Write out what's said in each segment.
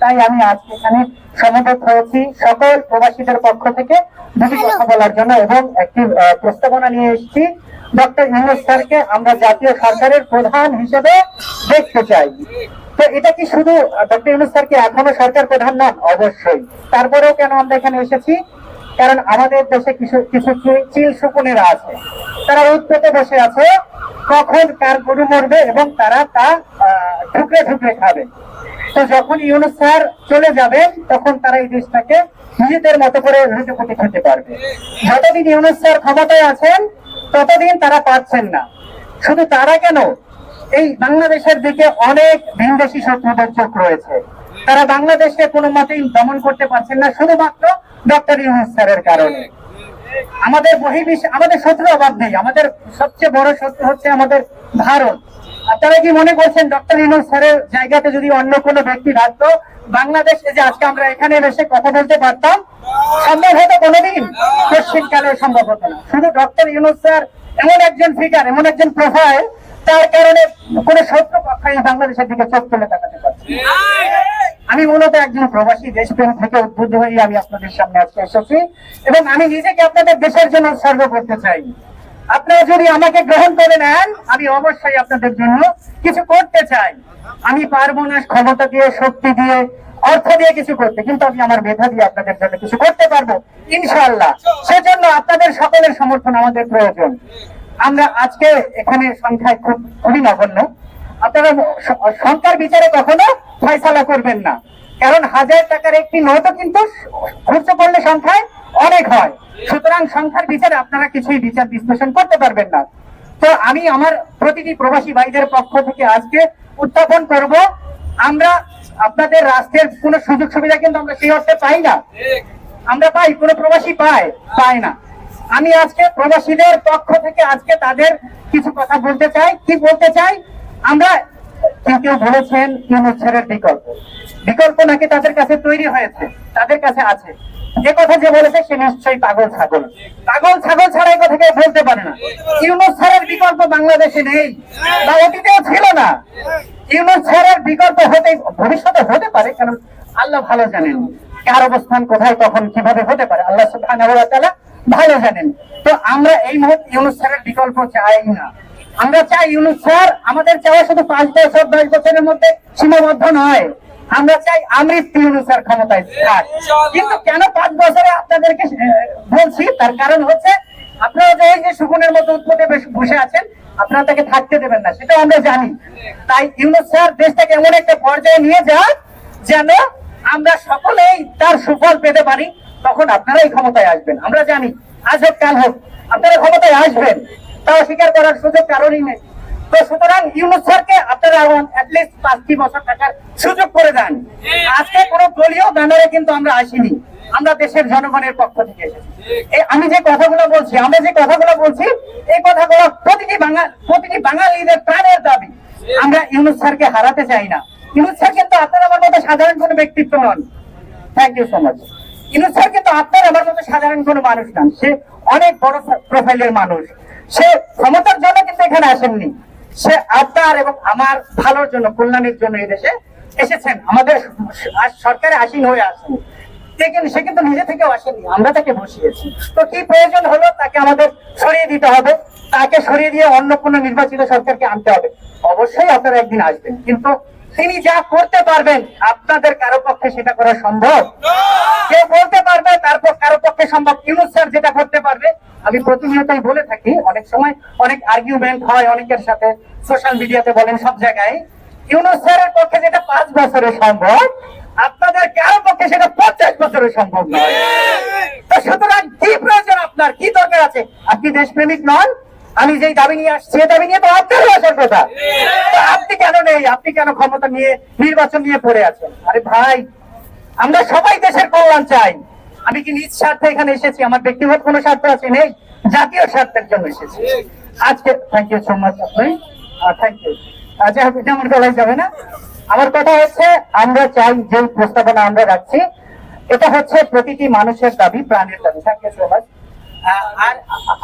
তাই আমি আজকে এখানে সমবেত হয়েছি সকল প্রবাসীদের পক্ষ থেকে দুটি কথা বলার জন্য এবং একটি প্রস্তাবনা নিয়ে এসেছি। ডক্টর ইউনুস স্যারকে আমরা জাতীয় সরকারের প্রধান হিসেবে দেখতে চাই। তো এটা কি শুধু ডক্টর ইউনুস স্যার কি এখনও সরকার প্রধান নন? অবশ্যই। তারপরেও কেন আমরা এখানে এসেছি? কারণ আমাদের দেশে কিছু কিছু চিল শকুনেরা আছে। তারা উৎপেতে বসে আছে। কখন কার গরু মরবে এবং তারা তা আহ, ঠুকরে ঠুকরে খাবে। তো যখন ইউনুস স্যার চলে যাবেন, তখন তারা এই দেশটাকে নিজেদের মতো করে রুটিপতি খেতে পারবে। যতদিন ইউনুস স্যার ক্ষমতায় আছেন, ততদিন তারা পাচ্ছেন না। শুধু তারা কেন? এই বাংলাদেশের দিকে অনেক ভিনদেশি শত্রুদের চোখ রয়েছে। তারা বাংলাদেশকে কোনো মতেই দমন করতে পারছেন না, শুধুমাত্র ডক্টর ইউনুস স্যারের কারণে। আমাদের বহির্বিশ্ব, আমাদের শত্রু অভাব নেই। আমাদের সবচেয়ে বড় শত্রু হচ্ছে আমাদের ভারত। আপনারা কি মনে করছেন ডক্টর ইউনুস স্যারের জায়গাতে যদি অন্য কোনো ব্যক্তি থাকতো, বাংলাদেশ যে আজকে আমরা এখানে এসে কথা বলতে পারতাম, সম্ভব হতো কোনোদিন? কোশ্চিন কালে সম্ভব হতো না। শুধু ডক্টর ইউনুস স্যার এমন একজন ফিগার এমন একজন প্রোফাইল তার কারণে কোন শত্রু পক্ষ বাংলাদেশের দিকে চোখ তুলে তাকাতে পারছে আমি মূলত একজন প্রবাসী, দেশপ্রেম থেকে উদ্বুদ্ধ হয়ে আমি আপনাদের সামনে আজকে এসেছি এবং আমি নিজেকে আপনাদের দেশের জন্য উৎসর্গ করতে চাই। আপনারা যদি আমাকে গ্রহণ করে নেন, আমি অবশ্যই আপনাদের জন্য কিছু করতে চাই। আমি পারব না ক্ষমতা দিয়ে, শক্তি দিয়ে, অর্থ দিয়ে কিছু করতে, কিন্তু আমি আমার মেধা দিয়ে আপনাদের জন্য কিছু করতে পারব, ইনশাআল্লাহ। সেজন্য আপনাদের সকলের সমর্থন আমাদের প্রয়োজন। আমরা আজকে এখানে সংখ্যায় খুব খুবই নগণ্য। আপনারা সংখ্যার বিচারে কখনো ফয়সালা করবেন না। কারণ হাজার টাকার একটি নোটও কিন্তু খরচ করলে সংখ্যায় অনেক হয়। সুতরাং সংখ্যার বিচারে আপনারা কিছুই বিচার বিশ্লেষণ করতে পারবেন না। তো আমি আমার প্রতিটি প্রবাসী ভাইদের পক্ষ থেকে আজকে উত্থাপন করব। আমরা আপনাদের রাষ্ট্রের কোনো সুযোগ সুবিধা কিন্তু আমরা সেই অর্থে পাই না। আমরা পাই, কোনো প্রবাসী পায় পায় না। আমি আজকে প্রবাসীদের পক্ষ থেকে আজকে তাদের কিছু কথা বলতে চাই। কি বলতে চাই? আমরা কেউ বলেছেন ইউনুস বিকল্প। বিকল্প নাকি তাদের কাছে তৈরি হয়েছে? তাদের কাছে আছে। যে কথা যে বলেছে সে নিশ্চয়ই পাগল ছাগল। পাগল ছাগল ছাড়া এই কথা কেউ বলতে পারে না। বিকল্প বাংলাদেশে নেই বা অতীতেও ছিল না। বিকল্প হতে, ভবিষ্যতে হতে পারে, কারণ আল্লাহ ভালো জানেন কার অবস্থান কোথায়, কখন, কীভাবে হতে পারে। আল্লাহ ভালো জানেন। তো আমরা এই মুহূর্তে ইউনুস বিকল্প চাই না। আমরা চাই ইউনুস স্যার, আমাদের চাওয়া শুধু পাঁচ বছর, দশ বছরের মধ্যে সীমাবদ্ধ নয়। আমরা চাই আমৃত্যু ইউনুস স্যার ক্ষমতায় থাক। কিন্তু কেন পাঁচ বছরে আপনাদেরকে বলছি, তার কারণ হচ্ছে আপনারা যে যে সুগুনের মতো উৎপত্তি বসে আছেন, আপনারা তাকে থাকতে দেবেন না সেটা আমরা জানি। তাই ইউনুস স্যার দেশটাকে এমন একটা পর্যায়ে নিয়ে যান যেন আমরা সকলেই তার সুফল পেতে পারি, তখন আপনারাই ক্ষমতায় আসবেন। আমরা জানি, আজ হোক, কাল হোক, আপনারা ক্ষমতায় আসবেন। তাও স্বীকার করার সুযোগ কারণই নেই। তো সুতরাং ইউনুস স্যারকে আপনারা অ্যাটলিস্ট পাঁচটি বছর থাকার সুযোগ করে দেন। আজকে কোনো দলীয় ব্যানারে কিন্তু আমরা আসিনি। আমরা দেশের জনগণের পক্ষ থেকে আমি যে কথাগুলো বলছি, আমরা যে কথাগুলো বলছি, এই কথাগুলো প্রতিটি বাঙাল প্রতিটি বাঙালিদের প্রাণের দাবি। আমরা ইউনুস স্যারকে হারাতে চাই না। ইউনুস স্যার কিন্তু আপনার আমার মতো সাধারণ কোনো ব্যক্তিত্ব নন। Thank you so much Yunus sir কিন্তু আপনার আমার মতো সাধারণ কোনো মানুষ নন। সে অনেক বড় প্রোফাইলের মানুষ। সে ক্ষমতার জন্য কিন্তু এখানে আসেননি। সে আপনার এবং আমার ভালোর জন্য, কল্যাণের জন্য এই দেশে এসেছেন। আমাদের সরকারে আসীন হয়ে আসেন সে কিন্তু নিজে থেকেও আসেনি আমরা তাকে বসিয়েছি। তো কি প্রয়োজন হলো তাকে আমাদের সরিয়ে দিতে হবে? তাকে সরিয়ে দিয়ে অন্য কোনো নির্বাচিত সরকারকে আনতে হবে? অবশ্যই আপনারা একদিন আসবেন। কিন্তু তিনি যা করতে পারবেন, আপনাদের কারও পক্ষে সেটা করা সম্ভব? কেউ বলতে পারবে তারপর কারও পক্ষে সম্ভব? ইউনুস স্যার যেটা করতে পারবে, আমি প্রতিনিয়তই বলে থাকি, অনেক সময় অনেক আর্গুমেন্ট হয় অনেকের সাথে সোশ্যাল মিডিয়াতে বলেন সব জায়গায়। ইউনুস স্যারের পক্ষে যেটা পাঁচ বছরে সম্ভব, আপনাদের কারও পক্ষে সেটা পঞ্চাশ বছরে সম্ভব নয়। সুতরাং কি প্রয়োজন আপনার? কি দরকার আছে? আপনি দেশপ্রেমিক নন, আমি যেই দাবি নিয়ে আসছি দাবি নিয়ে তো আপনারও আসার কথা। আপনি কেন ক্ষমতা নিয়ে, নির্বাচন নিয়ে পড়ে আছেন? আরে ভাই, আমরা সবাই দেশের কল্যাণ চাই। আমি কি নিজ স্বার্থে এখানে এসেছি? আমার ব্যক্তিগত কোনো স্বার্থ আছে? নেই। জাতীয় স্বার্থের জন্য এসেছি। আজকে থ্যাংক ইউ সো মাচ আপনি। থ্যাংক ইউ গলায় যাবে না। আমার কথা হচ্ছে, আমরা চাই যে প্রস্তাবনা আমরা রাখছি, এটা হচ্ছে প্রতিটি মানুষের দাবি, প্রাণের দাবি। থ্যাংক ইউ সো মাচ আর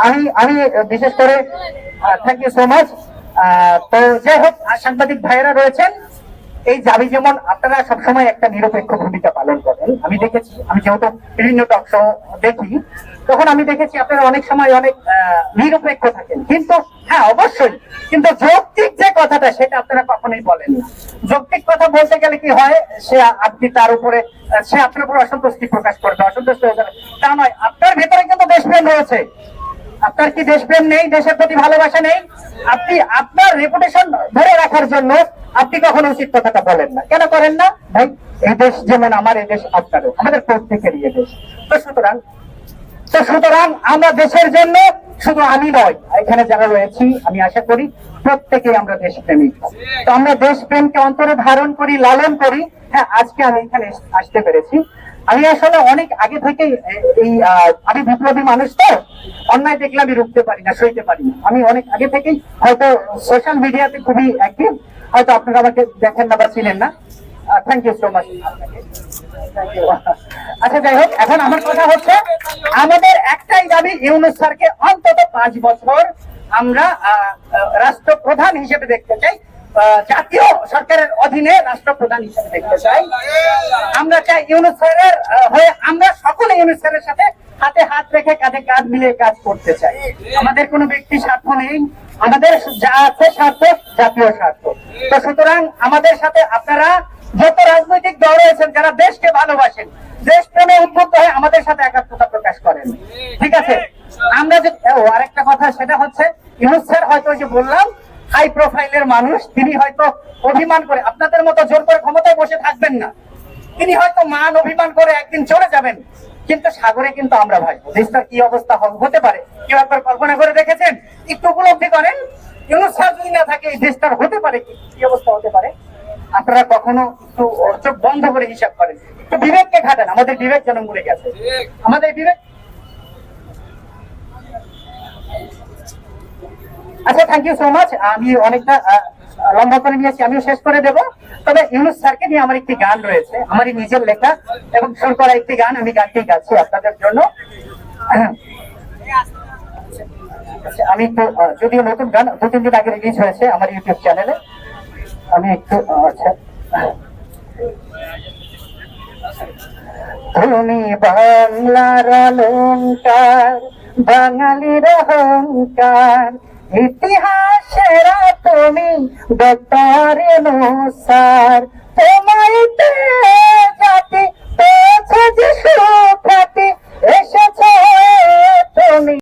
আমি আমি বিশেষ করে থ্যাংক ইউ সো মাচ তো যাই হোক সাংবাদিক ভাইয়েরা রয়েছেন। এই দাবি যেমন আপনারা সবসময় একটা নিরপেক্ষ ভূমিকা পালন করেন, আমি দেখেছি, আমি যেহেতু বিভিন্ন টক শো দেখি, তখন আমি দেখেছি আপনারা অনেক সময় অনেক নিরপেক্ষ থাকেন। কিন্তু হ্যাঁ অবশ্যই, কিন্তু যৌক্তিক যে কথাটা সেটা আপনারা কখনোই বলেন না যৌক্তিক কথা বলতে গেলে কি হয়, সে আপনি তার উপরে, সে আপনার উপর অসন্তুষ্টি প্রকাশ করবে, অসন্তুষ্ট হয়ে যাবে। তা নয়, আপনার ভেতরে কিন্তু দেশপ্রেম রয়েছে। আপনার কি দেশপ্রেম নেই, দেশের প্রতি ভালোবাসা নেই? আপনি আপনার রেপুটেশন ধরে রাখার জন্য আপনি কখনো উচিত কথাটা বলেন না। কেন করেন না? ভাই, এই দেশ যেমন আমার, এই দেশ আপনারও, আমাদের প্রত্যেকেরই এই দেশ। তো সুতরাং তো সুতরাং আমরা দেশের জন্য শুধু আমি নয়, এখানে যারা রয়েছি, আমি আশা করি প্রত্যেকেই আমরা দেশপ্রেমিক তো আমরা দেশপ্রেমকে অন্তরে ধারণ করি, লালন করি। হ্যাঁ আজকে আমি এখানে আসতে পেরেছি। আমি আসলে অনেক আগে থেকে এই আমি বিপ্লবী মানুষ তো, অন্যায় দেখলে আমি রুখতে পারি না, সইতে পারি না। আমি অনেক আগে থেকেই হয়তো সোশ্যাল মিডিয়াতে খুবই অ্যাক্টিভ হয়তো আপনারা আমাকে দেখেন না বা চিনেন না। থ্যাংক ইউ সো মাচ আচ্ছা যাই হোক, এখন আমার কথা হচ্ছে, আমাদের একটাই দাবি ইউনুস স্যারকে অন্তত পাঁচ বছর আমরা রাষ্ট্রপ্রধান হিসেবে দেখতে চাই। জাতীয় সরকারের অধীনে রাষ্ট্রপ্রধান হিসেবে দেখতে চাই। আমরা চাই ইউনুস স্যারের আহ, হয়ে আমরা সকলে ইউনুস স্যারের সাথে হাতে হাত রেখে কাঁধে কাঁধ মিলিয়ে কাজ করতে চাই। আমাদের কোনো ব্যক্তি স্বার্থ নেই। আমাদের যা আছে স্বার্থ জাতীয় স্বার্থ। তো সুতরাং আমাদের সাথে আপনারা যত রাজনৈতিক দল রয়েছেন যারা দেশকে ভালোবাসেন দেশ প্রেমে উদ্বুদ্ধ হয়ে আমাদের সাথে একাত্মতা প্রকাশ করেন। ঠিক আছে? আমরা যে আরেকটা কথা সেটা হচ্ছে ইউনুস স্যার হয়তো যে বললাম হাই প্রোফাইলের মানুষ তিনি হয়তো অভিমান করে আপনাদের মতো জোর করে ক্ষমতায় বসে থাকবেন না। তিনি হয়তো মান অভিমান করে একদিন চলে যাবেন। কিন্তু সাগরে কিন্তু আমরা ভাই দেশটার কি অবস্থা হতে পারে? কেউ একবার কল্পনা করে দেখেছেন? একটু উপলব্ধি করেন? ইউনুস স্যার যদি না থাকে এই দেশটার হতে পারে কি? কি অবস্থা হতে পারে? আপনারা কখনো একটু চোখ বন্ধ করে হিসাব করেন। একটু বিবেককে খাটান আমাদের বিবেক যেন মরে গেছে। আমাদের বিবেক আচ্ছা থ্যাংক ইউ সো মাচ আমি অনেকটা লম্বা করে নিয়েছি আমিও শেষ করে দেব। তবে ইউনুস স্যারকে নিয়ে আমার একটি গান রয়েছে আমারই নিজের লেখা এবং সুর করা একটি গান আমি গানটি গাচ্ছি আপনাদের জন্য। আচ্ছা, আমি একটু যদিও নতুন গান দু তিন দিন আগে রিলিজ হয়েছে আমার ইউটিউব চ্যানেলে আমি একটু আচ্ছা। তুমি বাংলার অলঙ্কার বাঙালির অহংকার ইতিহাসের তুমি ডক্টর সার তোমায় জাতি পেয়েছে যে সুখ্যাতি এসেছে তুমি।